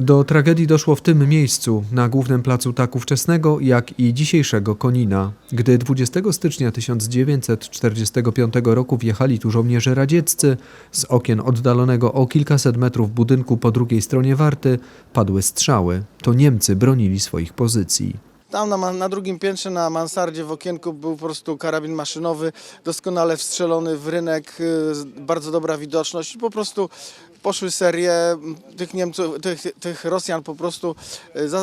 Do tragedii doszło w tym miejscu, na głównym placu tak ówczesnego, jak i dzisiejszego Konina. Gdy 20 stycznia 1945 roku wjechali tu żołnierze radzieccy, z okien oddalonego o kilkaset metrów budynku po drugiej stronie Warty padły strzały. To Niemcy bronili swoich pozycji. Tam na, na drugim piętrze, na mansardzie w okienku był po prostu karabin maszynowy, doskonale wstrzelony w rynek, y, bardzo dobra widoczność po prostu poszły serie tych Niemców, tych, tych Rosjan po prostu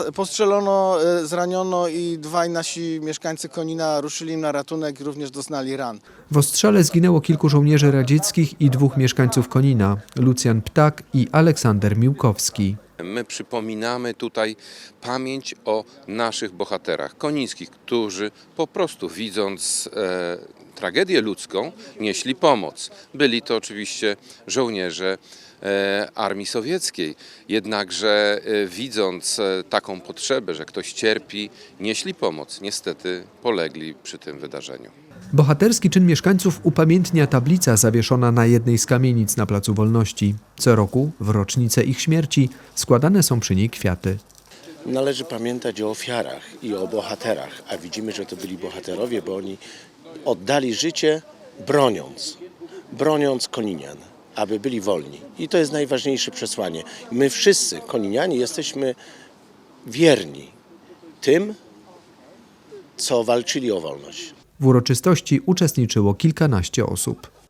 y, postrzelono, y, zraniono i dwaj nasi mieszkańcy Konina ruszyli na ratunek, również doznali ran. W ostrzale zginęło kilku żołnierzy radzieckich i dwóch mieszkańców Konina, Lucjan Ptak i Aleksander Miłkowski. My przypominamy tutaj pamięć o naszych bohaterach konińskich, którzy po prostu widząc e, tragedię ludzką, nieśli pomoc. Byli to oczywiście żołnierze e, armii sowieckiej, jednakże e, widząc e, taką potrzebę, że ktoś cierpi, nieśli pomoc. Niestety polegli przy tym wydarzeniu. Bohaterski czyn mieszkańców upamiętnia tablica zawieszona na jednej z kamienic na Placu Wolności. Co roku, w rocznicę ich śmierci, składane są przy niej kwiaty. Należy pamiętać o ofiarach i o bohaterach, a widzimy, że to byli bohaterowie, bo oni oddali życie broniąc, broniąc Koninian, aby byli wolni. I to jest najważniejsze przesłanie. My wszyscy, Koninianie, jesteśmy wierni tym, co walczyli o wolność. W uroczystości uczestniczyło kilkanaście osób.